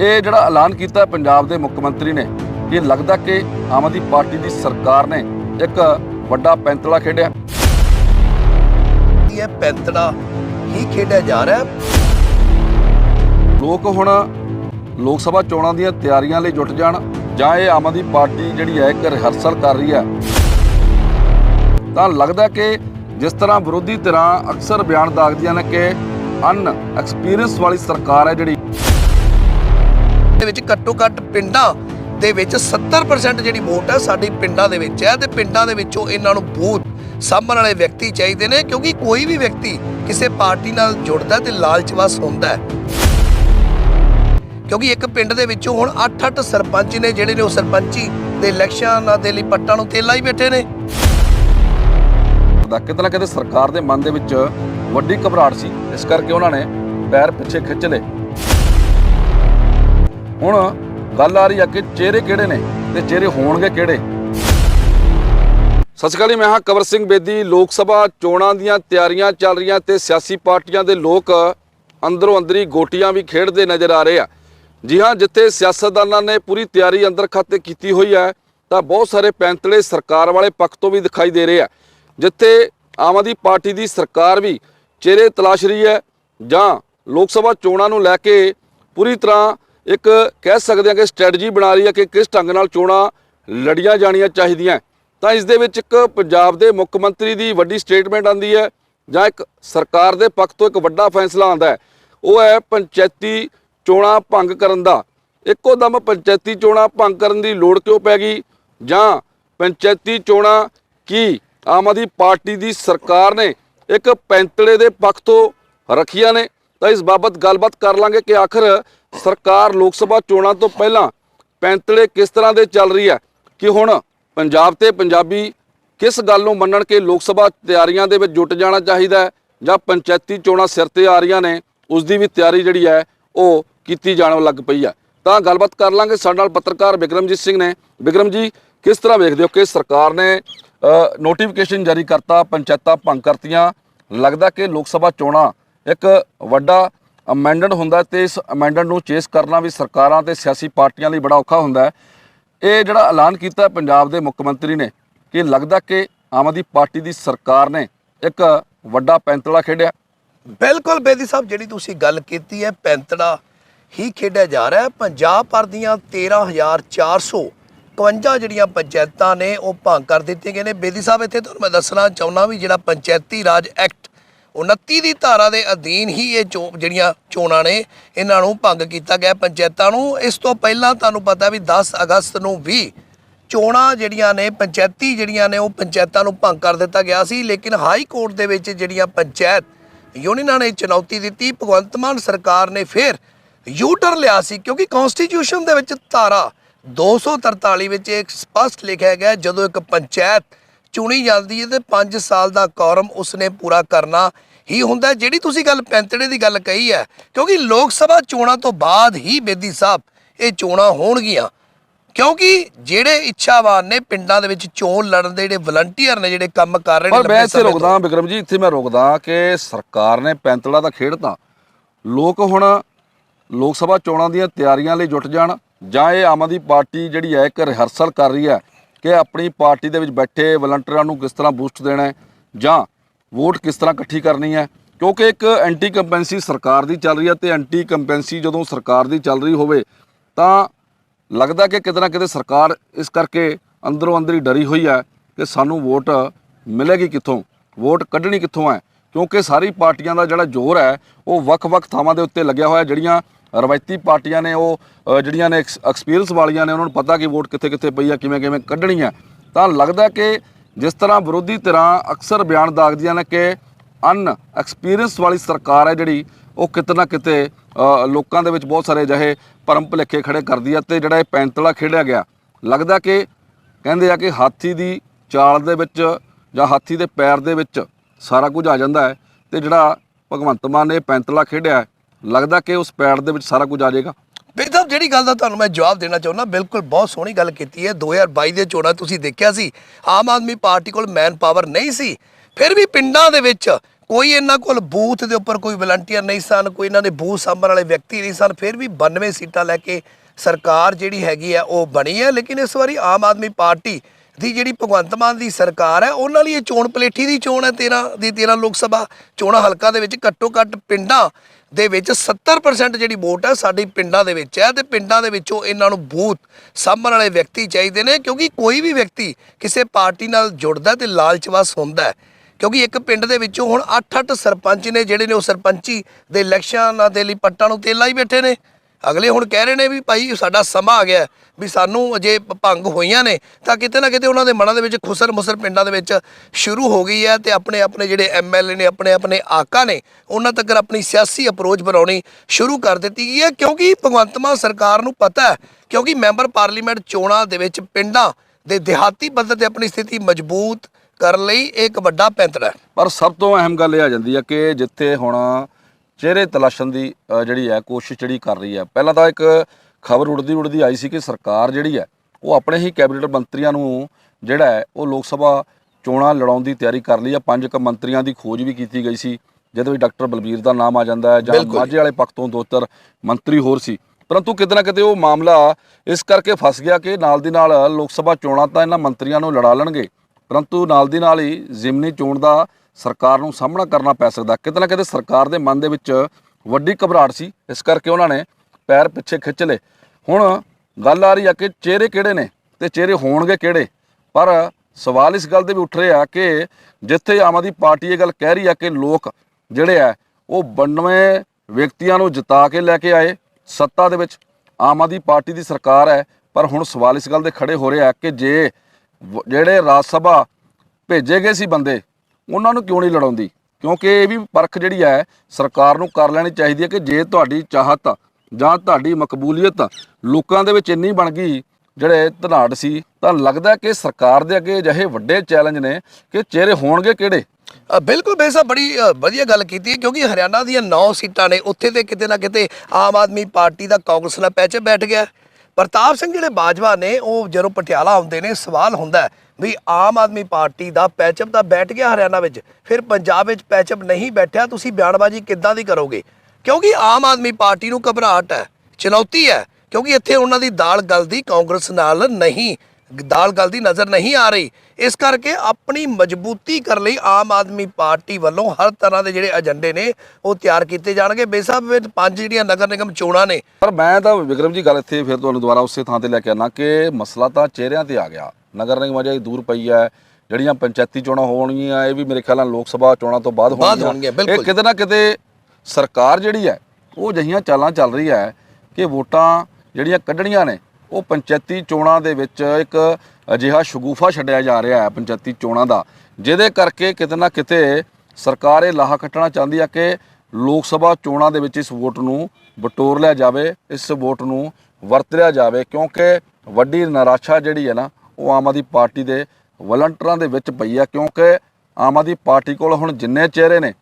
ਇਹ ਜਿਹੜਾ ਐਲਾਨ ਕੀਤਾ ਪੰਜਾਬ ਦੇ ਮੁੱਖ ਮੰਤਰੀ ਨੇ ਇਹ ਲੱਗਦਾ ਕਿ ਆਮ ਆਦਮੀ ਪਾਰਟੀ ਦੀ ਸਰਕਾਰ ਨੇ ਇੱਕ ਵੱਡਾ ਪੈਂਤੜਾ ਖੇਡਿਆ। ਇਹ ਪੈਂਤੜਾ ਹੀ ਖੇਡਿਆ ਜਾ ਰਿਹਾ। ਲੋਕ ਹੁਣ ਲੋਕ ਸਭਾ ਚੋਣਾਂ ਦੀਆਂ ਤਿਆਰੀਆਂ ਲਈ ਜੁਟ ਜਾਣ ਜਾਂ ਇਹ ਆਮ ਆਦਮੀ ਪਾਰਟੀ ਜਿਹੜੀ ਹੈ ਇੱਕ ਰਿਹਰਸਲ ਕਰ ਰਹੀ ਹੈ। ਤਾਂ ਲੱਗਦਾ ਕਿ ਜਿਸ ਤਰ੍ਹਾਂ ਵਿਰੋਧੀ ਧਿਰਾਂ ਅਕਸਰ ਬਿਆਨ ਦਾਗਦੀਆਂ ਨੇ ਕਿ ਅਨ ਐਕਸਪੀਰੀਅੰਸ ਵਾਲੀ ਸਰਕਾਰ ਹੈ ਜਿਹੜੀ ਦੇ ਵਿੱਚ ਘੱਟੋ ਘੱਟ ਪਿੰਡਾਂ ਦੇ ਵਿੱਚ 70% ਜਿਹੜੀ ਵੋਟ ਹੈ ਸਾਡੀ ਪਿੰਡਾਂ ਦੇ ਵਿੱਚ ਹੈ ਤੇ ਪਿੰਡਾਂ ਦੇ ਵਿੱਚੋਂ ਇਹਨਾਂ ਨੂੰ ਬੂਥ ਸਾਂਭਣ ਵਾਲੇ ਵਿਅਕਤੀ ਚਾਹੀਦੇ ਨੇ ਕਿਉਂਕਿ ਕੋਈ ਵੀ ਵਿਅਕਤੀ ਕਿਸੇ ਪਾਰਟੀ ਨਾਲ ਜੁੜਦਾ ਤੇ ਲਾਲਚਵਸ ਹੁੰਦਾ ਹੈ। ਕਿਉਂਕਿ ਇੱਕ ਪਿੰਡ ਦੇ ਵਿੱਚੋਂ ਹੁਣ 8-8 ਸਰਪੰਚ ਨੇ ਜਿਹੜੇ ਨੇ ਉਹ ਸਰਪੰਚੀ ਦੇ ਇਲੈਕਸ਼ਨਾਂ ਦੇ ਲਈ ਪੱਟਾਂ ਨੂੰ ਤੇਲਾ ਹੀ ਬੈਠੇ ਨੇ। ਦਾ ਕਿਤੇ ਨਾ ਕਿਤੇ ਸਰਕਾਰ ਦੇ ਮਨ ਦੇ ਵਿੱਚ ਵੱਡੀ ਘਬਰਾਹਟ ਸੀ। ਇਸ ਕਰਕੇ ਉਹਨਾਂ ਨੇ ਪੈਰ ਪਿੱਛੇ ਖਿੱਚ ਲਏ। ਹੁਣ ਗੱਲ ਆ ਰਹੀ ਆ ਕਿ ਚਿਹਰੇ ਕਿਹੜੇ ਨੇ ਤੇ ਚਿਹਰੇ ਹੋਣਗੇ ਕਿਹੜੇ? ਸਤਿ ਸ਼੍ਰੀ ਅਕਾਲ ਜੀ, ਮੈਂ ਹਾਂ ਕਵਰ ਸਿੰਘ ਬੇਦੀ। ਲੋਕ ਸਭਾ ਚੋਣਾਂ ਦੀਆਂ ਤਿਆਰੀਆਂ ਚੱਲ ਰਹੀਆਂ ਤੇ ਸਿਆਸੀ ਪਾਰਟੀਆਂ ਦੇ ਲੋਕ ਅੰਦਰੋਂ ਅੰਦਰੀ ਗੋਟੀਆਂ ਵੀ ਖੇਡਦੇ ਨਜ਼ਰ ਆ ਰਹੇ ਆ। ਜੀ ਹਾਂ ਜਿੱਥੇ ਸਿਆਸਤਦਾਨਾਂ ਨੇ ਪੂਰੀ ਤਿਆਰੀ ਅੰਦਰ ਖਾਤੇ ਕੀਤੀ ਹੋਈ ਹੈ ਤਾਂ ਬਹੁਤ ਸਾਰੇ ਪੈਂਤਲੇ ਸਰਕਾਰ ਵਾਲੇ ਪੱਖ ਤੋਂ ਵੀ ਦਿਖਾਈ ਦੇ ਰਹੇ ਆ। ਜਿੱਥੇ ਆਮ ਆਦਮੀ ਪਾਰਟੀ ਦੀ ਸਰਕਾਰ ਵੀ ਚਿਹਰੇ ਤਲਾਸ਼ ਰਹੀ ਹੈ ਜਾਂ ਲੋਕ ਸਭਾ ਚੋਣਾਂ ਨੂੰ ਲੈ ਕੇ ਪੂਰੀ ਤਰ੍ਹਾਂ ਇੱਕ ਕਹਿ ਸਕਦੇ ਹਾਂ ਕਿ ਸਟ੍ਰੈਟਜੀ ਬਣਾ ਰਹੀ ਹੈ ਕਿ ਕਿਸ ਢੰਗ ਨਾਲ ਚੋਣਾਂ ਲੜੀਆਂ ਜਾਣੀਆਂ ਚਾਹੀਦੀਆਂ ਤਾਂ ਇਸ ਦੇ ਵਿੱਚ ਇੱਕ ਪੰਜਾਬ ਦੇ ਮੁੱਖ ਮੰਤਰੀ ਦੀ ਵੱਡੀ ਸਟੇਟਮੈਂਟ ਆਂਦੀ ਹੈ ਜਾਂ ਇੱਕ ਸਰਕਾਰ ਦੇ ਪੱਖ ਤੋਂ ਇੱਕ ਵੱਡਾ ਫੈਸਲਾ ਆਂਦਾ ਹੈ। ਉਹ ਹੈ ਪੰਚਾਇਤੀ ਚੋਣਾਂ ਭੰਗ ਕਰਨ ਦਾ। ਇੱਕੋ ਦਮ ਪੰਚਾਇਤੀ ਚੋਣਾਂ ਭੰਗ ਕਰਨ ਦੀ ਲੋੜ ਕਿਉਂ ਪੈ ਗਈ? ਜਾਂ ਪੰਚਾਇਤੀ ਚੋਣਾਂ ਕੀ ਆਮ ਆਦਮੀ ਪਾਰਟੀ ਦੀ ਸਰਕਾਰ ਨੇ ਇੱਕ ਪੈਂਤੜੇ ਦੇ ਪੱਖ ਤੋਂ ਰੱਖੀਆਂ ਨੇ? ਤਾਂ ਇਸ ਬਾਬਤ ਗੱਲਬਾਤ ਕਰ ਲਾਂਗੇ ਕਿ ਆਖਰ ਸਰਕਾਰ ਲੋਕ ਸਭਾ ਚੋਣਾਂ ਤੋਂ ਪਹਿਲਾਂ ਪੈਂਤਲੇ ਕਿਸ ਤਰ੍ਹਾਂ ਦੇ ਚੱਲ ਰਹੀ ਹੈ? ਕਿ ਹੁਣ ਪੰਜਾਬ ਤੇ ਪੰਜਾਬੀ ਕਿਸ ਗੱਲ ਨੂੰ ਮੰਨਣ ਕੇ ਲੋਕ ਸਭਾ ਤਿਆਰੀਆਂ ਦੇ ਵਿੱਚ ਜੁਟ ਜਾਣਾ ਚਾਹੀਦਾ ਹੈ ਜਾਂ ਪੰਚਾਇਤੀ ਚੋਣਾਂ ਸਿਰ ਤੇ ਆ ਰਹੀਆਂ ਨੇ, ਉਸ ਦੀ ਵੀ ਤਿਆਰੀ ਜਿਹੜੀ ਹੈ, ਉਹ ਕੀਤੀ ਜਾਣ ਲੱਗ ਪਈ ਹੈ। ਤਾਂ ਗੱਲਬਾਤ ਕਰ ਲਾਂਗੇ ਸਾਡੇ ਨਾਲ ਪੱਤਰਕਾਰ ਬਿਕਰਮਜੀਤ ਸਿੰਘ ਨੇ। ਬਿਕਰਮ ਜੀ, ਕਿਸ ਤਰ੍ਹਾਂ ਵੇਖਦੇ ਹੋ ਕਿ ਸਰਕਾਰ ਨੇ ਨੋਟੀਫਿਕੇਸ਼ਨ ਜਾਰੀ ਕਰਤਾ, ਪੰਚਾਇਤਾਂ ਭੰਗ ਕਰਤੀਆਂ? ਲੱਗਦਾ ਕਿ ਲੋਕ ਸਭਾ ਚੋਣਾਂ ਇੱਕ ਵੱਡਾ ਅਮੈਂਡਡ ਹੁੰਦਾ ਤੇ ਇਸ ਅਮੈਂਡਡ ਨੂੰ ਚੇਸ ਕਰਨਾ ਵੀ ਸਰਕਾਰਾਂ ਤੇ ਸਿਆਸੀ ਪਾਰਟੀਆਂ ਲਈ ਬੜਾ ਔਖਾ ਹੁੰਦਾ ਇਹ ਜਿਹੜਾ ਐਲਾਨ ਕੀਤਾ ਪੰਜਾਬ ਦੇ ਮੁੱਖ ਮੰਤਰੀ ਨੇ ਕਿ ਲੱਗਦਾ ਕਿ ਆਮ ਆਦਮੀ ਪਾਰਟੀ ਦੀ ਸਰਕਾਰ ਨੇ ਇੱਕ ਵੱਡਾ ਪੈਂਤੜਾ ਖੇਡਿਆ। ਬਿਲਕੁਲ ਬੇਦੀ ਸਾਹਿਬ, ਜਿਹੜੀ ਤੁਸੀਂ ਗੱਲ ਕੀਤੀ ਹੈ, ਪੈਂਤੜਾ ਹੀ ਖੇਡਿਆ ਜਾ ਰਿਹਾ ਹੈ। ਪੰਜਾਬ ਭਰ ਦੀਆਂ 13451 ਜਿਹੜੀਆਂ ਪੰਚਾਇਤਾਂ ਨੇ, ਉਹ ਭੰਗ ਕਰ ਦਿੱਤੀਆਂ ਗਏ ਨੇ। ਬੇਦੀ ਸਾਹਿਬ, ਇੱਥੇ ਤੁਹਾਨੂੰ ਮੈਂ ਦੱਸਣਾ ਚਾਹੁੰਦਾ ਵੀ ਜਿਹੜਾ ਪੰਚਾਇਤੀ ਰਾਜ ਐਕਟ 29 ਦੀ ਧਾਰਾ ਦੇ ਅਧੀਨ ਹੀ ਇਹ ਚੋ- ਜਿਹੜੀਆਂ ਚੋਣਾਂ ਨੇ, ਇਹਨਾਂ ਨੂੰ ਭੰਗ ਕੀਤਾ ਗਿਆ ਪੰਚਾਇਤਾਂ ਨੂੰ। ਇਸ ਤੋਂ ਪਹਿਲਾਂ ਤੁਹਾਨੂੰ ਪਤਾ ਵੀ 10 ਅਗਸਤ ਨੂੰ ਵੀ ਚੋਣਾਂ ਜਿਹੜੀਆਂ ਨੇ, ਪੰਚਾਇਤੀ ਜਿਹੜੀਆਂ ਨੇ, ਉਹ ਪੰਚਾਇਤਾਂ ਨੂੰ ਭੰਗ ਕਰ ਦਿੱਤਾ ਗਿਆ ਸੀ। ਲੇਕਿਨ ਹਾਈ ਕੋਰਟ ਦੇ ਵਿੱਚ ਜਿਹੜੀਆਂ ਪੰਚਾਇਤ ਯੂਨੀਅਨਾਂ ਨੇ ਚੁਣੌਤੀ ਦਿੱਤੀ, ਭਗਵੰਤ ਮਾਨ ਸਰਕਾਰ ਨੇ ਫਿਰ ਯੂਟਰ ਲਿਆ ਸੀ, ਕਿਉਂਕਿ ਕਨਸਟੀਟਿਊਸ਼ਨ ਦੇ ਵਿੱਚ ਧਾਰਾ 243 ਵਿੱਚ ਇੱਕ ਸਪਸ਼ਟ ਲਿਖਿਆ ਗਿਆ, ਜਦੋਂ ਇੱਕ ਪੰਚਾਇਤ ਚੁਣੀ ਜਾਂਦੀ ਹੈ ਤੇ 5 ਸਾਲ ਦਾ ਕੌਰਮ ਉਸਨੇ ਪੂਰਾ ਕਰਨਾ ਹੀ ਹੁੰਦਾ। ਜਿਹੜੀ ਤੁਸੀਂ ਗੱਲ ਪੈਂਤੜੇ ਦੀ ਗੱਲ ਕਹੀ ਹੈ ਕਿਉਂਕਿ ਲੋਕ ਸਭਾ ਚੋਣਾਂ ਤੋਂ ਬਾਅਦ ਹੀ ਬੇਦੀ ਸਾਹਿਬ ਇਹ ਚੋਣਾਂ ਹੋਣਗੀਆਂ ਕਿਉਂਕਿ ਜਿਹੜੇ ਇੱਛਾਵਾਨ ਨੇ ਪਿੰਡਾਂ ਦੇ ਵਿੱਚ ਚੋਣ ਲੜਨ ਦੇ ਜਿਹੜੇ ਵਲੰਟੀਅਰ ਨੇ ਜਿਹੜੇ ਕੰਮ ਕਰ ਰਹੇ ਨੇ ਪਰ ਮੈਂ ਇੱਥੇ ਤੋਂ। ਰੁਕਦਾ ਬਿਕਰਮ ਜੀ ਇੱਥੇ ਮੈਂ ਰੁਕਦਾ ਕਿ ਸਰਕਾਰ ਨੇ ਪੈਂਤੜਾ ਦਾ ਖੇਡਤਾ ਲੋਕ ਹੁਣ ਲੋਕ ਸਭਾ ਚੋਣਾਂ ਦੀਆਂ ਤਿਆਰੀਆਂ ਲਈ ਜੁਟ ਜਾਣ ਜਾਂ ਇਹ ਆਮ ਆਦਮੀ ਪਾਰਟੀ ਜਿਹੜੀ ਹੈ ਇੱਕ ਰਿਹਰਸਲ ਕਰ ਰਹੀ ਹੈ ਕਿ ਆਪਣੀ ਪਾਰਟੀ ਦੇ ਵਿੱਚ ਬੈਠੇ ਵਲੰਟੀਅਰਾਂ ਨੂੰ ਕਿਸ ਤਰ੍ਹਾਂ ਬੂਸਟ ਦੇਣਾ ਹੈ ਜਾਂ ਵੋਟ ਕਿਸ ਤਰ੍ਹਾਂ ਇਕੱਠੀ ਕਰਨੀ ਹੈ? ਕਿਉਂਕਿ ਇੱਕ ਐਂਟੀ ਕੰਪੈਂਸੀ ਸਰਕਾਰ ਦੀ ਚੱਲ ਰਹੀ ਹੈ ਤੇ ਐਂਟੀ ਕੰਪੈਂਸੀ ਜਦੋਂ ਸਰਕਾਰ ਦੀ ਚੱਲ ਰਹੀ ਹੋਵੇ, ਤਾਂ ਲੱਗਦਾ ਕਿ ਕਿਤੇ ਨਾ ਕਿਤੇ ਸਰਕਾਰ ਇਸ ਕਰਕੇ ਅੰਦਰੋਂ ਅੰਦਰ ਹੀ ਡਰੀ ਹੋਈ ਹੈ ਕਿ ਸਾਨੂੰ ਵੋਟ ਮਿਲੇਗੀ ਕਿੱਥੋਂ? ਵੋਟ ਕੱਢਣੀ ਕਿੱਥੋਂ ਹੈ? ਕਿਉਂਕਿ ਸਾਰੀ ਪਾਰਟੀਆਂ ਦਾ ਜਿਹੜਾ ਜ਼ੋਰ ਹੈ, ਉਹ ਵੱਖ-ਵੱਖ ਥਾਵਾਂ ਦੇ ਉੱਤੇ ਲੱਗਿਆ ਹੋਇਆ ਜਿਹੜੀਆਂ ਰਵਾਇਤੀ ਪਾਰਟੀਆਂ ਨੇ, ਉਹ ਜਿਹੜੀਆਂ ਨੇ ਐਕਸਪੀਰੀਅੰਸ ਵਾਲੀਆਂ ਨੇ, ਉਹਨਾਂ ਨੂੰ ਪਤਾ ਕਿ ਵੋਟ ਕਿੱਥੇ-ਕਿੱਥੇ ਪਈ ਆ ਕਿਵੇਂ-ਕਿਵੇਂ ਕੱਢਣੀ ਹੈ। ਤਾਂ ਲੱਗਦਾ ਕਿ ਜਿਸ ਤਰ੍ਹਾਂ ਵਿਰੋਧੀ ਧਿਰਾਂ ਅਕਸਰ ਬਿਆਨ ਦਾਗਦੀਆਂ ਨੇ ਕਿ ਅਨ ਐਕਸਪੀਰੀਅੰਸ ਵਾਲੀ ਸਰਕਾਰ ਹੈ ਜਿਹੜੀ, ਉਹ ਕਿਤੇ ਨਾ ਕਿਤੇ ਲੋਕਾਂ ਦੇ ਵਿੱਚ ਬਹੁਤ ਸਾਰੇ ਅਜਿਹੇ ਪਰਮ ਭੁਲੇਖੇ ਖੜੇ ਕਰਦੀ ਹੈ ਤੇ ਜਿਹੜਾ ਇਹ ਪੈਂਤਲਾ ਖੇਡਿਆ ਗਿਆ। ਲੱਗਦਾ ਕਿ ਕਹਿੰਦੇ ਆ ਕਿ ਹਾਥੀ ਦੀ ਚਾਲ ਦੇ ਵਿੱਚ ਜਾਂ ਹਾਥੀ ਦੇ ਪੈਰ ਦੇ ਵਿੱਚ ਸਾਰਾ ਕੁਝ ਆ ਜਾਂਦਾ ਹੈ ਤੇ ਜਿਹੜਾ ਭਗਵੰਤ ਮਾਨ ਨੇ ਪੈਂਤਲਾ ਖੇਡਿਆ ਲੱਗਦਾ ਕਿ ਉਸ ਪੈਰ ਦੇ ਵਿੱਚ ਸਾਰਾ ਕੁਝ ਆ ਜਾਏਗਾ। ਬੇਦ ਸਾਹਿਬ ਜਿਹੜੀ ਗੱਲ ਦਾ ਤੁਹਾਨੂੰ ਮੈਂ ਜਵਾਬ ਦੇਣਾ ਚਾਹੁੰਦਾ, ਬਿਲਕੁਲ ਬਹੁਤ ਸੋਹਣੀ ਗੱਲ ਕੀਤੀ ਹੈ। 2022 ਦੇ ਚੋਣਾਂ ਤੁਸੀਂ ਦੇਖਿਆ ਸੀ। ਆਮ ਆਦਮੀ ਪਾਰਟੀ ਕੋਲ ਮੈਨ ਪਾਵਰ ਨਹੀਂ ਸੀ। ਫਿਰ ਵੀ ਪਿੰਡਾਂ ਦੇ ਵਿੱਚ ਕੋਈ ਇਹਨਾਂ ਕੋਲ ਬੂਥ ਦੇ ਉੱਪਰ ਕੋਈ ਵਲੰਟੀਅਰ ਨਹੀਂ ਸਨ, ਕੋਈ ਇਹਨਾਂ ਦੇ ਬੂਥ ਸਾਂਭਣ ਵਾਲੇ ਵਿਅਕਤੀ ਨਹੀਂ ਸਨ। ਫਿਰ ਵੀ 92 ਸੀਟਾਂ ਲੈ ਕੇ ਸਰਕਾਰ ਜਿਹੜੀ ਹੈਗੀ ਆ ਉਹ ਬਣੀ ਹੈ। ਲੇਕਿਨ ਇਸ ਵਾਰੀ ਆਮ ਆਦਮੀ ਪਾਰਟੀ ਦੀ ਜਿਹੜੀ ਭਗਵੰਤ ਮਾਨ ਦੀ ਸਰਕਾਰ ਹੈ, ਉਹਨਾਂ ਲਈ ਇਹ ਚੋਣ ਪਲੇਠੀ ਦੀ ਚੋਣ ਹੈ। 13 ਦੀ 13 ਲੋਕ ਸਭਾ ਚੋਣਾਂ ਹਲਕਾ ਦੇ ਵਿੱਚ ਘੱਟੋ ਘੱਟ ਪਿੰਡਾਂ ਦੇ ਵਿੱਚ 70% ਜਿਹੜੀ ਵੋਟ ਹੈ ਸਾਡੀ ਪਿੰਡਾਂ ਦੇ ਵਿੱਚ ਹੈ ਤੇ ਪਿੰਡਾਂ ਦੇ ਵਿੱਚੋਂ ਇਹਨਾਂ ਨੂੰ ਬੂਥ ਸਾਂਭਣ ਵਾਲੇ ਵਿਅਕਤੀ ਚਾਹੀਦੇ ਨੇ ਕਿਉਂਕਿ ਕੋਈ ਵੀ ਵਿਅਕਤੀ ਕਿਸੇ ਪਾਰਟੀ ਨਾਲ ਜੁੜਦਾ ਤੇ ਲਾਲਚਵਾਸ ਹੁੰਦਾ ਕਿਉਂਕਿ ਇੱਕ ਪਿੰਡ ਦੇ ਵਿੱਚੋਂ ਹੁਣ 8-8 ਸਰਪੰਚ ਨੇ ਜਿਹੜੇ ਨੇ ਉਹ ਸਰਪੰਚੀ ਦੇ ਇਲੈਕਸ਼ਨਾਂ ਦੇ ਲਈ ਪੱਟਾਂ ਨੂੰ ਤੇਲ ਲਾਈ ਬੈਠੇ ਨੇ। ਅਗਲੇ ਹੁਣ ਕਹਿ ਰਹੇ ਨੇ ਵੀ ਭਾਈ ਸਾਡਾ ਸਮਾਂ ਆ ਗਿਆ ਵੀ ਸਾਨੂੰ ਅਜੇ ਭੰਗ ਹੋਈਆਂ ਨੇ, ਤਾਂ ਕਿਤੇ ਨਾ ਕਿਤੇ ਉਹਨਾਂ ਦੇ ਮਨਾਂ ਦੇ ਵਿੱਚ ਖੁਸਰ ਮੁਸਰ ਪਿੰਡਾਂ ਦੇ ਵਿੱਚ ਸ਼ੁਰੂ ਹੋ ਗਈ ਹੈ ਤੇ ਆਪਣੇ ਆਪਣੇ ਜਿਹੜੇ ਐਮਐਲਏ ਨੇ ਆਪਣੇ ਆਪਣੇ ਆਕਾ ਨੇ, ਉਹਨਾਂ ਤੱਕ ਆਪਣੀ ਸਿਆਸੀ ਅਪਰੋਚ ਬਣਾਉਣੀ ਸ਼ੁਰੂ ਕਰ ਦਿੱਤੀ ਗਈ ਹੈ, ਕਿਉਂਕਿ ਭਗਵੰਤ ਮਾਨ ਸਰਕਾਰ ਨੂੰ ਪਤਾ ਹੈ, ਕਿਉਂਕਿ ਮੈਂਬਰ ਪਾਰਲੀਮੈਂਟ ਚੋਣਾਂ ਦੇ ਵਿੱਚ ਪਿੰਡਾਂ ਦੇ ਦਿਹਾਤੀ ਪੱਧਰ ਤੇ ਆਪਣੀ ਸਥਿਤੀ ਮਜ਼ਬੂਤ ਕਰਨ ਲਈ ਇਹ ਇੱਕ ਵੱਡਾ ਪੈਂਤੜਾ ਹੈ। ਪਰ ਸਭ ਤੋਂ ਅਹਿਮ ਗੱਲ ਇਹ ਆ ਜਾਂਦੀ ਹੈ ਕਿ ਜਿੱਥੇ ਹੁਣ ਚਿਹਰੇ ਤਲਾਸ਼ਣ ਦੀ ਜਿਹੜੀ ਹੈ ਕੋਸ਼ਿਸ਼ ਜਿਹੜੀ ਕਰ ਰਹੀ ਹੈ। ਪਹਿਲਾਂ ਤਾਂ ਇੱਕ ਖਬਰ ਉੜਦੀ ਉੜਦੀ ਆਈ ਸੀ ਕਿ ਸਰਕਾਰ ਜਿਹੜੀ ਹੈ ਉਹ ਆਪਣੇ ਹੀ ਕੈਬਨਿਟ ਮੰਤਰੀਆਂ ਨੂੰ ਜਿਹੜਾ ਹੈ ਉਹ ਲੋਕ ਸਭਾ ਚੋਣਾਂ ਲੜਾਉਣ ਦੀ ਤਿਆਰੀ ਕਰ ਲਈ ਹੈ। ਪੰਜ ਕ ਮੰਤਰੀਆਂ ਦੀ ਖੋਜ ਵੀ ਕੀਤੀ ਗਈ ਸੀ ਜਿਹਦੇ ਵਿੱਚ ਡਾਕਟਰ ਬਲਬੀਰ ਦਾ ਨਾਮ ਆ ਜਾਂਦਾ ਹੈ ਜਾਂ। ਮਾਝੇ ਵਾਲੇ ਪੱਖ ਤੋਂ ਦੋ ਚਾਰ ਮੰਤਰੀ ਹੋਰ ਸੀ। ਪਰੰਤੂ ਕਿਤੇ ਨਾ ਕਿਤੇ ਉਹ ਮਾਮਲਾ ਇਸ ਕਰਕੇ ਫਸ ਗਿਆ ਕਿ ਨਾਲ ਦੀ ਨਾਲ ਲੋਕ ਸਭਾ ਚੋਣਾਂ ਤਾਂ ਇਹਨਾਂ ਮੰਤਰੀਆਂ ਨੂੰ ਲੜਾ ਲੈਣਗੇ। ਪਰੰਤੂ ਨਾਲ ਦੀ ਨਾਲ ਹੀ ਜ਼ਿਮਨੀ ਚੋਣ ਦਾ ਸਰਕਾਰ ਨੂੰ ਸਾਹਮਣਾ ਕਰਨਾ ਪੈ ਸਕਦਾ। ਕਿਤੇ ਨਾ ਕਿਤੇ ਸਰਕਾਰ ਦੇ ਮਨ ਦੇ ਵਿੱਚ ਵੱਡੀ ਘਬਰਾਹਟ ਸੀ। ਇਸ ਕਰਕੇ ਉਹਨਾਂ ਨੇ ਪੈਰ ਪਿੱਛੇ ਖਿੱਚ ਲਏ। ਹੁਣ ਗੱਲ ਆ ਰਹੀ ਆ ਕਿ ਚਿਹਰੇ ਕਿਹੜੇ ਨੇ ਤੇ ਚਿਹਰੇ ਹੋਣਗੇ ਕਿਹੜੇ? ਪਰ ਸਵਾਲ ਇਸ ਗੱਲ ਦੇ ਵੀ ਉੱਠ ਰਹੇ ਆ ਕਿ ਜਿੱਥੇ ਆਮ ਆਦਮੀ ਪਾਰਟੀ ਇਹ ਗੱਲ ਕਹਿ ਰਹੀ ਆ ਕਿ ਲੋਕ ਜਿਹੜੇ ਆ, ਉਹ 92 ਵਿਅਕਤੀਆਂ ਨੂੰ ਜਿਤਾ ਕੇ ਲੈ ਕੇ ਆਏ ਸੱਤਾ ਦੇ ਵਿੱਚ। ਆਮ ਆਦਮੀ ਪਾਰਟੀ ਦੀ ਸਰਕਾਰ ਹੈ, ਪਰ ਹੁਣ ਸਵਾਲ ਇਸ ਗੱਲ ਦੇ ਖੜੇ ਹੋ ਰਹੇ ਆ ਕਿ ਜੇ ਵ- ਜਿਹੜੇ ਰਾਜ ਸਭਾ ਭੇਜੇ ਗਏ ਸੀ ਬੰਦੇ ਉਹਨਾਂ ਨੂੰ ਕਿਉਂ ਨਹੀਂ ਲੜਾਉਂਦੀ? ਕਿਉਂਕਿ ਇਹ ਵੀ ਪਰਖ ਜਿਹੜੀ ਹੈ, ਸਰਕਾਰ ਨੂੰ ਕਰ ਲੈਣੀ ਚਾਹੀਦੀ ਹੈ ਕਿ ਜੇ ਤੁਹਾਡੀ ਚਾਹਤ ਜਾਂ ਤੁਹਾਡੀ ਮਕਬੂਲੀਅਤ ਲੋਕਾਂ ਦੇ ਵਿੱਚ ਇੰਨੀ ਬਣ ਗਈ, ਜਿਹੜੇ ਧਨਾੜ ਸੀ, ਤਾਂ ਲੱਗਦਾ ਕਿ ਸਰਕਾਰ ਦੇ ਅੱਗੇ ਅਜਿਹੇ ਵੱਡੇ ਚੈਲੰਜ ਨੇ ਕਿ ਚਿਹਰੇ ਹੋਣਗੇ ਕਿਹੜੇ? ਬਿਲਕੁਲ ਬੇਸਾ ਬੜੀ ਵਧੀਆ ਗੱਲ ਕੀਤੀ ਹੈ, ਕਿਉਂਕਿ ਹਰਿਆਣਾ ਦੀਆਂ 9 ਸੀਟਾਂ ਨੇ, ਉੱਥੇ ਤੇ ਕਿਤੇ ਨਾ ਕਿਤੇ ਆਮ ਆਦਮੀ ਪਾਰਟੀ ਦਾ ਕਾਂਗਰਸ ਨਾਲ ਪੈਚ ਬੈਠ ਗਿਆ। ਪ੍ਰਤਾਪ ਸਿੰਘ ਜਿਹੜੇ ਬਾਜਵਾ ਨੇ, ਉਹ ਜਦੋਂ ਪਟਿਆਲਾ ਆਉਂਦੇ ਨੇ, ਸਵਾਲ ਹੁੰਦਾ ਹੈ ਵੀ ਆਮ ਆਦਮੀ ਪਾਰਟੀ ਦਾ ਪੈਚਅਪ ਤਾਂ ਬੈਠ ਗਿਆ ਹਰਿਆਣਾ ਵਿੱਚ। ਫਿਰ ਪੰਜਾਬ ਵਿੱਚ ਪੈਚਅਪ ਨਹੀਂ ਬੈਠਿਆ, ਤੁਸੀਂ ਬਿਆਨਬਾਜ਼ੀ ਕਿੱਦਾਂ ਦੀ ਕਰੋਗੇ? ਕਿਉਂਕਿ ਆਮ ਆਦਮੀ ਪਾਰਟੀ ਨੂੰ ਘਬਰਾਹਟ ਹੈ, ਚੁਣੌਤੀ ਹੈ, ਕਿਉਂਕਿ ਇੱਥੇ ਉਹਨਾਂ ਦੀ ਦਾਲ ਗਲਦੀ ਕਾਂਗਰਸ ਨਾਲ ਨਹੀਂ, ਦਾਲ ਗਲਦੀ ਨਜ਼ਰ ਨਹੀਂ ਆ ਰਹੀ। ਇਸ ਕਰਕੇ ਆਪਣੀ ਮਜ਼ਬੂਤੀ ਕਰਨ ਲਈ ਆਮ ਆਦਮੀ ਪਾਰਟੀ ਵੱਲੋਂ ਹਰ ਤਰ੍ਹਾਂ ਦੇ ਜਿਹੜੇ ਏਜੰਡੇ ਨੇ, ਉਹ ਤਿਆਰ ਕੀਤੇ ਜਾਣਗੇ। ਬੇਸਾਬ ਵਿੱਚ ਪੰਜ ਜਿਹੜੀਆਂ ਨਗਰ ਨਿਗਮ ਚੋਣਾਂ ਨੇ। ਪਰ ਮੈਂ ਤਾਂ ਵਿਕਰਮ ਜੀ ਗੱਲ ਇੱਥੇ ਫਿਰ ਤੁਹਾਨੂੰ ਦੁਬਾਰਾ ਉਸੇ ਥਾਂ ਤੇ ਲੈ ਕੇ ਆਣਾ ਕਿ ਮਸਲਾ ਤਾਂ ਚਿਹਰਿਆਂ ਤੇ ਆ ਗਿਆ। ਨਗਰ ਨਿਗਮ ਅਜੇ ਦੂਰ ਪਈ ਹੈ ਜਿਹੜੀਆਂ ਪੰਚਾਇਤੀ ਚੋਣਾਂ ਹੋਣਗੀਆਂ ਇਹ ਵੀ ਮੇਰੇ ਖਿਆਲ ਨਾਲ ਲੋਕ ਸਭਾ ਚੋਣਾਂ ਤੋਂ ਬਾਅਦ ਹੋਣਗੀਆਂ। ਇਹ ਕਿਤੇ ਨਾ ਕਿਤੇ ਸਰਕਾਰ ਜਿਹੜੀ ਹੈ ਉਹ ਜਹੀਆਂ ਚਾਲਾਂ ਚੱਲ ਰਹੀ ਹੈ ਕਿ ਵੋਟਾਂ ਜਿਹੜੀਆਂ ਕੱਢਣੀਆਂ ਨੇ ਉਹ ਪੰਚਾਇਤੀ ਚੋਣਾਂ ਦੇ ਵਿੱਚ ਇੱਕ ਅਜਿਹਾ ਸ਼ਗੂਫਾ ਛੱਡਿਆ ਜਾ ਰਿਹਾ ਹੈ ਪੰਚਾਇਤੀ ਚੋਣਾਂ ਦਾ ਜਿਹਦੇ ਕਰਕੇ ਕਿਤੇ ਨਾ ਕਿਤੇ ਸਰਕਾਰ ਇਹ ਲਾਹਾ ਕੱਟਣਾ ਚਾਹੁੰਦੀ ਹੈ ਕਿ ਲੋਕ ਸਭਾ ਚੋਣਾਂ ਦੇ ਵਿੱਚ ਇਸ ਵੋਟ ਨੂੰ ਬਟੋਰ ਲਿਆ ਜਾਵੇ ਇਸ ਵੋਟ ਨੂੰ ਵਰਤ ਲਿਆ ਜਾਵੇ ਕਿਉਂਕਿ ਵੱਡੀ ਨਿਰਾਸ਼ਾ ਜਿਹੜੀ ਹੈ ਨਾ ਉਹ ਆਮ ਆਦਮੀ ਪਾਰਟੀ ਦੇ ਵਲੰਟਰਾਂ ਦੇ ਵਿੱਚ ਪਈ ਹੈ ਕਿਉਂਕਿ ਆਮ ਆਦਮੀ ਪਾਰਟੀ ਕੋਲ ਹੁਣ ਜਿੰਨੇ ਚਿਹਰੇ ਨੇ,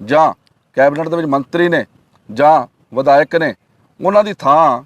ਜਾਂ ਕੈਬਨਿਟ ਦੇ ਵਿੱਚ ਮੰਤਰੀ ਨੇ, ਜਾਂ ਵਿਧਾਇਕ ਨੇ, ਉਹਨਾਂ ਦੀ ਥਾਂ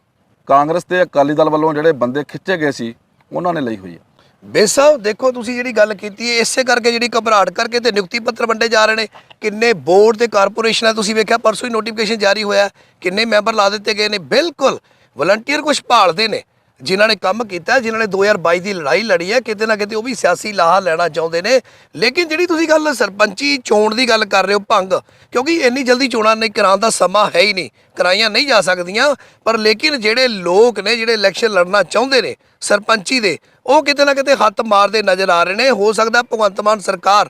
ਕਾਂਗਰਸ ਤੇ ਅਕਾਲੀ ਦਲ ਵੱਲੋਂ ਜਿਹੜੇ ਬੰਦੇ ਖਿੱਚੇ ਗਏ ਸੀ, ਉਹਨਾਂ ਨੇ ਲਈ ਹੋਈ ਹੈ ਬੇਸਾਬ ਦੇਖੋ ਤੁਸੀਂ ਜਿਹੜੀ ਗੱਲ ਕੀਤੀ ਹੈ, ਇਸੇ ਕਰਕੇ ਜਿਹੜੀ ਘਬਰਾਹਟ ਕਰਕੇ ਤੇ ਨਿਯੁਕਤੀ ਪੱਤਰ ਵੰਡੇ ਜਾ ਰਹੇ ਨੇ। ਕਿੰਨੇ ਬੋਰਡ ਤੇ ਕਾਰਪੋਰੇਸ਼ਨਾਂ ਤੁਸੀਂ ਵੇਖਿਆ, ਪਰਸੋਂ ਹੀ ਨੋਟੀਫਿਕੇਸ਼ਨ ਜਾਰੀ ਹੋਇਆ ਕਿੰਨੇ ਮੈਂਬਰ ਲਾ ਦਿੱਤੇ ਗਏ ਨੇ। ਬਿਲਕੁਲ ਵਲੰਟੀਅਰ ਕੁਝ ਭਾਲਦੇ ਨੇ। ਜਿਨ੍ਹਾਂ ਨੇ ਕੰਮ ਕੀਤਾ ਹੈ, ਜਿਨ੍ਹਾਂ ਨੇ 2022 ਦੀ ਲੜਾਈ ਲੜੀ ਹੈ ਕਿਤੇ ਨਾ ਕਿਤੇ ਉਹ ਵੀ ਸਿਆਸੀ ਲਾਹਾ ਲੈਣਾ ਚਾਹੁੰਦੇ ਨੇ। ਲੇਕਿਨ ਜਿਹੜੀ ਤੁਸੀਂ ਗੱਲ ਸਰਪੰਚੀ ਚੋਣ ਦੀ ਗੱਲ ਕਰ ਰਹੇ ਹੋ ਭੰਗ ਕਿਉਂਕਿ ਇੰਨੀ ਜਲਦੀ ਚੋਣਾਂ ਨਹੀਂ ਕਰਾਉਣ ਦਾ ਸਮਾਂ ਹੈ ਹੀ ਨਹੀਂ। ਕਰਾਈਆਂ ਨਹੀਂ ਜਾ ਸਕਦੀਆਂ ਪਰ ਲੇਕਿਨ ਜਿਹੜੇ ਲੋਕ ਨੇ ਜਿਹੜੇ ਇਲੈਕਸ਼ਨ ਲੜਨਾ ਚਾਹੁੰਦੇ ਨੇ ਸਰਪੰਚੀ ਦੇ ਉਹ ਕਿਤੇ ਨਾ ਕਿਤੇ ਹੱਥ ਮਾਰਦੇ ਨਜ਼ਰ ਆ ਰਹੇ ਨੇ। ਹੋ ਸਕਦਾ ਭਗਵੰਤ ਮਾਨ ਸਰਕਾਰ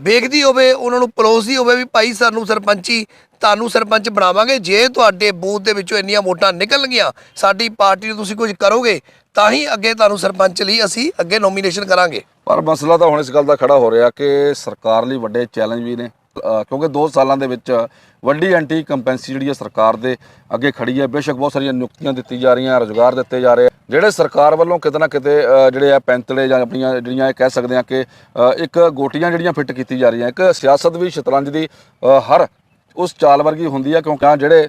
ਵੇਖਦੀ ਹੋਵੇ, ਉਹਨਾਂ ਨੂੰ ਪਲੋਸਦੀ ਹੋਵੇ ਵੀ ਭਾਈ ਸਾਨੂੰ ਸਰਪੰਚੀ, ਤੁਹਾਨੂੰ ਸਰਪੰਚ ਬਣਾਵਾਂਗੇ। ਜੇ ਤੁਹਾਡੇ ਬੂਥ ਦੇ ਵਿੱਚੋਂ ਇੰਨੀਆਂ ਵੋਟਾਂ ਨਿਕਲਣਗੀਆਂ, ਸਾਡੀ ਪਾਰਟੀ ਨੂੰ ਤੁਸੀਂ ਕੁਝ ਕਰੋਗੇ, ਤਾਂ ਹੀ ਅੱਗੇ ਤੁਹਾਨੂੰ ਸਰਪੰਚ ਲਈ ਅਸੀਂ ਅੱਗੇ ਨੋਮੀਨੇਸ਼ਨ ਕਰਾਂਗੇ। ਪਰ ਮਸਲਾ ਤਾਂ ਹੁਣ ਇਸ ਗੱਲ ਦਾ ਖੜਾ ਹੋ ਰਿਹਾ ਕਿ ਸਰਕਾਰ ਲਈ ਵੱਡੇ ਚੈਲੰਜ ਵੀ ਨੇ। ਕਿਉਂਕਿ 2 ਸਾਲਾਂ ਦੇ ਵਿੱਚ ਵੱਡੀ ਐਂਟੀ ਕੰਪੈਂਸੀ ਜਿਹੜੀ ਹੈ ਸਰਕਾਰ ਦੇ ਅੱਗੇ ਖੜੀ ਹੈ। ਬੇਸ਼ੱਕ ਬਹੁਤ ਸਾਰੀਆਂ ਨਿਯੁਕਤੀਆਂ ਦਿੱਤੀ ਜਾ ਰਹੀਆਂ, ਰੁਜ਼ਗਾਰ ਦਿੱਤੇ ਜਾ ਰਹੇ ਆ। ਜਿਹੜੇ ਸਰਕਾਰ ਵੱਲੋਂ ਕਿਤੇ ਨਾ ਕਿਤੇ ਜਿਹੜੇ ਆ ਪੈਂਤਲੇ ਜਾਂ ਆਪਣੀਆਂ ਜਿਹੜੀਆਂ ਇਹ ਕਹਿ ਸਕਦੇ ਆ ਕਿ ਇੱਕ ਗੋਟੀਆਂ ਜਿਹੜੀਆਂ ਫਿੱਟ ਕੀਤੀ ਜਾ ਰਹੀਆਂ। ਇੱਕ ਸਿਆਸਤ ਵੀ ਸ਼ਤਰੰਜ ਦੀ ਹਰ ਉਸ ਚਾਲ ਵਰਗੀ ਹੁੰਦੀ ਆ ਕਿਉਂਕਿ ਜਿਹੜੇ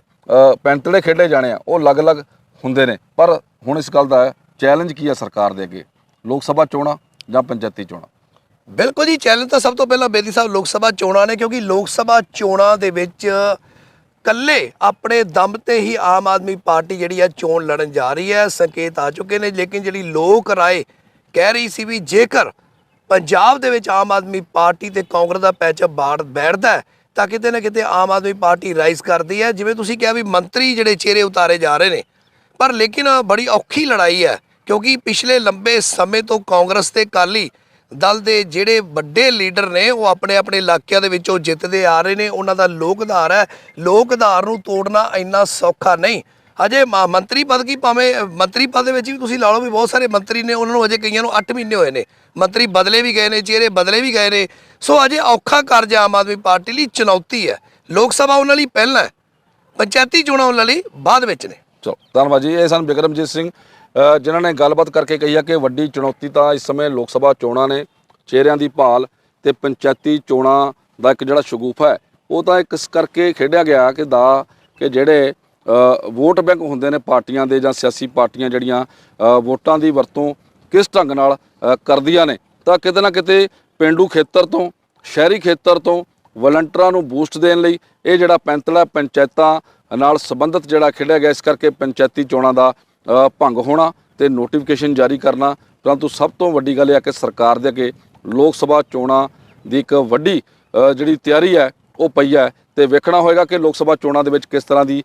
ਪੈਂਤਲੇ ਖੇਡੇ ਜਾਣੇ ਆ, ਉਹ ਅਲੱਗ-ਅਲੱਗ ਹੁੰਦੇ ਨੇ। ਪਰ ਹੁਣ ਇਸ ਗੱਲ ਦਾ ਚੈਲੰਜ ਕੀ ਆ ਸਰਕਾਰ ਦੇ ਅੱਗੇ? ਲੋਕ ਸਭਾ ਚੋਣਾਂ ਜਾਂ ਪੰਚਾਇਤੀ ਚੋਣਾਂ? ਬਿਲਕੁਲ ਜੀ ਚੈਲੰਜ ਤਾਂ ਸਭ ਤੋਂ ਪਹਿਲਾਂ ਬੇਦੀ ਸਾਹਿਬ ਲੋਕ ਸਭਾ ਚੋਣਾਂ ਨੇ, ਕਿਉਂਕਿ ਲੋਕ ਸਭਾ ਚੋਣਾਂ ਦੇ ਵਿੱਚ ਕੱਲੇ ਆਪਣੇ ਦਮ ਤੇ ਹੀ ਆਮ ਆਦਮੀ ਪਾਰਟੀ ਜਿਹੜੀ ਹੈ ਚੋਣ ਲੜਨ ਜਾ ਰਹੀ ਹੈ, ਸੰਕੇਤ ਆ ਚੁੱਕੇ ਨੇ, ਲੇਕਿਨ ਜਿਹੜੀ ਲੋਕ ਰਾਏ ਕਹਿ ਰਹੀ ਸੀ ਵੀ ਜੇਕਰ ਪੰਜਾਬ ਦੇ ਵਿੱਚ ਆਮ ਆਦਮੀ ਪਾਰਟੀ ਤੇ ਕਾਂਗਰਸ ਦਾ ਪੈਚਅਪ ਬਾੜ ਬੈਠਦਾ ਤਾਂ ਕਿਤੇ ਨਾ ਕਿਤੇ ਆਮ ਆਦਮੀ ਪਾਰਟੀ ਰਾਈਜ਼ ਕਰਦੀ ਹੈ। ਜਿਵੇਂ ਤੁਸੀਂ ਕਿਹਾ ਵੀ ਮੰਤਰੀ ਜਿਹੜੇ ਚਿਹਰੇ ਉਤਾਰੇ ਜਾ ਰਹੇ ਨੇ, ਪਰ ਲੇਕਿਨ ਬੜੀ ਔਖੀ ਲੜਾਈ ਹੈ, ਕਿਉਂਕਿ ਪਿਛਲੇ ਲੰਬੇ ਸਮੇਂ ਤੋਂ ਕਾਂਗਰਸ ਤੇ ਕਾਲੀ ਦਲ ਦੇ ਜਿਹੜੇ ਵੱਡੇ ਲੀਡਰ ਨੇ, ਉਹ ਆਪਣੇ ਆਪਣੇ ਇਲਾਕਿਆਂ ਦੇ ਵਿੱਚ ਉਹ ਜਿੱਤਦੇ ਆ ਰਹੇ ਨੇ। ਉਹਨਾਂ ਦਾ ਲੋਕ ਆਧਾਰ ਹੈ। ਲੋਕ ਆਧਾਰ ਨੂੰ ਤੋੜਨਾ ਇੰਨਾ ਸੌਖਾ ਨਹੀਂ। ਅਜੇ ਮੰਤਰੀ ਪਦ ਕੀ ਭਾਵੇਂ, ਮੰਤਰੀ ਪਦ ਦੇ ਵਿੱਚ ਵੀ ਤੁਸੀਂ ਲਾ ਲਓ ਵੀ ਬਹੁਤ ਸਾਰੇ ਮੰਤਰੀ ਨੇ, ਉਹਨਾਂ ਨੂੰ ਅਜੇ ਕਈਆਂ ਨੂੰ 8 ਮਹੀਨੇ ਹੋਏ ਨੇ। ਮੰਤਰੀ ਬਦਲੇ ਵੀ ਗਏ ਨੇ, ਚਿਹਰੇ ਬਦਲੇ ਵੀ ਗਏ ਨੇ। ਸੋ ਅਜੇ ਔਖਾ ਕਾਰਜ ਆਮ ਆਦਮੀ ਪਾਰਟੀ ਲਈ ਚੁਣੌਤੀ ਹੈ। ਲੋਕ ਸਭਾ ਉਹਨਾਂ ਲਈ ਪਹਿਲਾਂ ਪੰਚਾਇਤੀ ਚੋਣਾਂ ਉਹਨਾਂ ਲਈ ਬਾਅਦ ਵਿੱਚ ਨੇ। ਚਲੋ, ਧੰਨਵਾਦ ਜੀ। ਇਹ ਸਨ ਬਿਕਰਮਜੀਤ ਸਿੰਘ ਜਿਨ੍ਹਾਂ ਨੇ ਗੱਲਬਾਤ ਕਰਕੇ ਕਹੀ ਆ ਕਿ ਵੱਡੀ ਚੁਣੌਤੀ ਤਾਂ ਇਸ ਸਮੇਂ ਲੋਕ ਸਭਾ ਚੋਣਾਂ ਨੇ ਚਿਹਰਿਆਂ ਦੀ ਭਾਲ ਤੇ ਪੰਚਾਇਤੀ ਚੋਣਾਂ ਦਾ ਇੱਕ ਜਿਹੜਾ ਸ਼ਗੂਫਾ ਹੈ, ਉਹ ਤਾਂ ਇੱਕ ਇਸ ਕਰਕੇ ਖੇਡਿਆ ਗਿਆ ਕਿ ਦਾ ਕਿ ਜਿਹੜੇ ਵੋਟ ਬੈਂਕ ਹੁੰਦੇ ਨੇ ਪਾਰਟੀਆਂ ਦੇ ਜਾਂ ਸਿਆਸੀ ਪਾਰਟੀਆਂ ਜਿਹੜੀਆਂ ਵੋਟਾਂ ਦੀ ਵਰਤੋਂ ਕਿਸ ਢੰਗ ਨਾਲ ਕਰਦੀਆਂ ਨੇ, ਤਾਂ ਕਿਤੇ ਨਾ ਕਿਤੇ ਪਿੰਡੂ ਖੇਤਰ ਤੋਂ, ਸ਼ਹਿਰੀ ਖੇਤਰ ਤੋਂ ਵਲੰਟਰਾਂ ਨੂੰ ਬੂਸਟ ਦੇਣ ਲਈ ਇਹ ਜਿਹੜਾ ਪੈਂਤਲਾ ਪੰਚਾਇਤਾਂ ਨਾਲ ਸੰਬੰਧਿਤ ਜਿਹੜਾ ਖੇਡਿਆ ਗਿਆ, ਇਸ ਕਰਕੇ ਪੰਚਾਇਤੀ ਚੋਣਾਂ ਦਾ ਭੰਗ ਹੋਣਾ ਤੇ ਨੋਟੀਫਿਕੇਸ਼ਨ ਜਾਰੀ ਕਰਨਾ। ਪਰੰਤੂ ਸਭ ਤੋਂ ਵੱਡੀ ਗੱਲ ਇਹ ਹੈ ਕਿ ਸਰਕਾਰ ਦੇ ਅੱਗੇ ਲੋਕ ਸਭਾ ਚੋਣਾਂ ਦੀ ਇੱਕ ਵੱਡੀ ਜਿਹੜੀ ਤਿਆਰੀ ਹੈ, ਉਹ ਪਈ ਹੈ। ਤੇ ਵੇਖਣਾ ਹੋਏਗਾ ਕਿ ਲੋਕ ਸਭਾ ਚੋਣਾਂ ਦੇ ਵਿੱਚ ਕਿਸ ਤਰ੍ਹਾਂ ਦੀ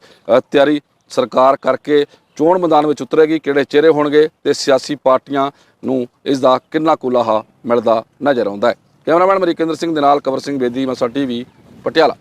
ਤਿਆਰੀ ਸਰਕਾਰ ਕਰਕੇ ਚੋਣ ਮੈਦਾਨ ਵਿੱਚ ਉਤਰੇਗੀ, ਕਿਹੜੇ ਚਿਹਰੇ ਹੋਣਗੇ ਤੇ ਸਿਆਸੀ ਪਾਰਟੀਆਂ ਨੂੰ ਇਸ ਦਾ ਕਿੰਨਾ ਕੁਲਾਹਾ ਮਿਲਦਾ ਨਜ਼ਰ ਆਉਂਦਾ ਹੈ। ਕੈਮਰਾਮੈਨ ਮਰੀਕੇਂਦਰ ਸਿੰਘ ਦੇ ਨਾਲ ਕਵਰ ਸਿੰਘ ਬੇਦੀ ਮਸਾ ਟੀਵੀ, ਪਟਿਆਲਾ।